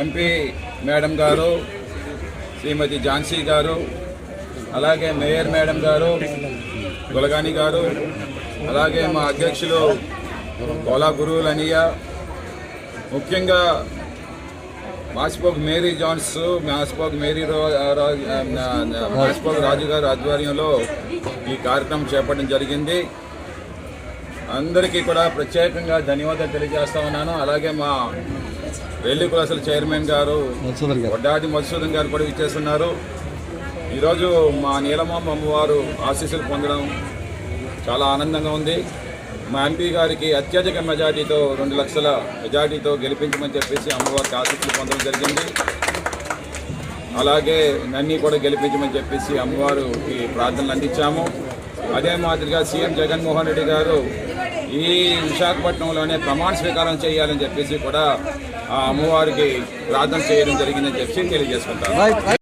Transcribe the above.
MP madam గారు శ్రీమతి ఝాన్సీ గారు అలాగే మేయర్ మేడం గారు గులగాని గారు అలాగే మా అధ్యక్షులు కోలా గురువులనియ ముఖ్యంగా మాసిపోక్ మేరీ జాన్స్ మాసిపోక్ మేరీ రా- మాసిపోక్ రాజు గారు ఆధ్వర్యంలో ఈ కార్యక్రమం చేపట్టడం జరిగింది. అందరికీ కూడా ప్రత్యేకంగా ధన్యవాదాలు తెలియజేస్తా ఉన్నాను. అలాగే మా రెల్లి కులసల చైర్మన్ గారు వడ్డాది మధుసూదన్ గారు కూడా ఇచ్చేస్తున్నారు ఈరోజు మా నీలమాంబ అమ్మవారు ఆశీస్సులు పొందడం చాలా ఆనందంగా ఉంది. మా ఎంపీ గారికి అత్యధిక మెజార్టీతో రెండు లక్షల మెజార్టీతో గెలిపించమని చెప్పేసి అమ్మవారికి ఆశీస్సులు పొందడం జరిగింది. అలాగే నన్ను కూడా గెలిపించమని చెప్పేసి అమ్మవారికి ప్రార్థనలు అందించాము. అదే మాదిరిగా సీఎం జగన్మోహన్ రెడ్డి గారు ఈ విశాఖపట్నంలోనే ప్రమాణ స్వీకారం చేయాలని చెప్పేసి కూడా అమ్మవారికి ప్రార్థన చేయడం జరిగిందని చెప్పి తెలియజేసుకుంటారు